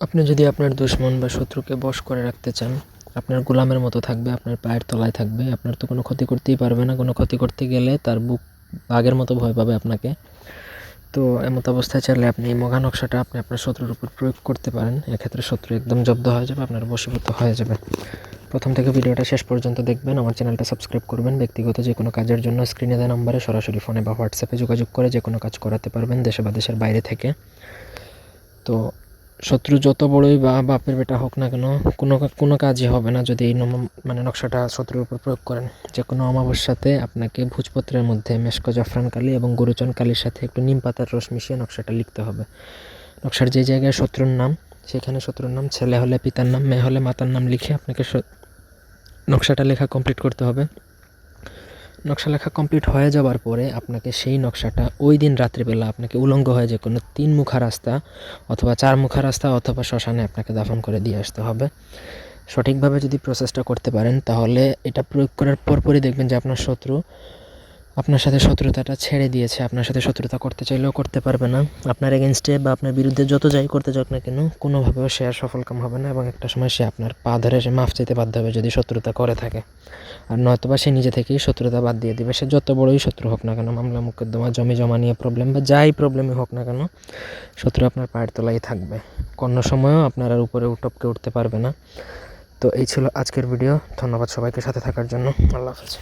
আপনি যদি আপনার দুশমন বা শত্রুকে বশ করে রাখতে চান, আপনার গোলামের মতো থাকবে, আপনার পায়ের তলায় থাকবে, আপনার তো কোনো ক্ষতি করতেই পারবে না, কোনো ক্ষতি করতে গেলে তার বুক বাঘের মতো ভয় পাবে আপনাকে। তো এমত অবস্থায় চাইলে আপনি মগা নকশাটা আপনি আপনার শত্রুর উপর প্রয়োগ করতে পারেন। এক্ষেত্রে শত্রু একদম জব্দ হয়ে যাবে, আপনার বশীভূত হয়ে যাবে। প্রথম থেকে ভিডিওটা শেষ পর্যন্ত দেখবেন, আমার চ্যানেলটা সাবস্ক্রাইব করবেন, ব্যক্তিগত যে কোনো কাজের জন্য স্ক্রিনে দেওয়া নম্বরে সরাসরি ফোনে বা হোয়াটসঅ্যাপে যোগাযোগ করে যে কোনো কাজ করাতে পারবেন দেশে বা দেশের বাইরে থেকে। তো শত্রু যত বড়ই বা বাপের বেটা হোক না কেন, কোনো কোনো কাজই হবে না যদি এই মানে নকশাটা শত্রুর উপর প্রয়োগ করেন। যে কোনো অমাবস্যাতে আপনাকে ভোজপত্রের মধ্যে মেশকো জাফরান কালি এবং গরুচন কালির সাথে একটু নিম পাতার রস মিশিয়ে নকশাটা লিখতে হবে। নকশার যে জায়গায় শত্রুর নাম, সেখানে শত্রুর নাম, ছেলে হলে পিতার নাম, মেয়ে হলে মাতার নাম লিখে আপনাকে নকশাটা লেখা কমপ্লিট করতে হবে। নকশা লেখা কমপ্লিট হয়ে যাওয়ার পরে আপনাকে সেই নকশাটা ওই দিন রাত্রিবেলা আপনাকে উলঙ্গ হয়ে যে কোনো তিন মুখা রাস্তা অথবা চার মুখা রাস্তা অথবা শ্মশানে আপনাকে দাফন করে দিয়ে আসতে হবে। সঠিকভাবে যদি প্রসেসটা করতে পারেন, তাহলে এটা প্রয়োগ করার পরপরই দেখবেন যে আপনার শত্রু আপনার সাথে শত্রুতাটা ছেড়ে দিয়েছে, আপনার সাথে শত্রুতা করতে চাইলেও করতে পারবে না। আপনার এগেনস্টে বা আপনার বিরুদ্ধে যত যাই করতে যাক না কেন, কোনোভাবেও সে আর সফল কাম হবে না এবং একটা সময় সে আপনার পা ধরে সে মাফ চাইতে বাধ্য হবে যদি শত্রুতা করে থাকে। আর নয়তোবা সে নিজে থেকেই শত্রুতা বাদ দিয়ে দিবে। সে যত বড়ই শত্রু হোক না কেন, মামলা, মোকদ্দমা, জমি, জমা নিয়ে প্রবলেম বা যাই প্রবলেমই হোক না কেন, শত্রু আপনার পায়ের তলায় থাকবে। কোনো সময়ও আপনার আর উপরে উটপকে উঠতে পারবে না। তো এই ছিল আজকের ভিডিও ধন্যবাদ সবাইকে সাথে থাকার জন্য। আল্লাহ হাফেজ।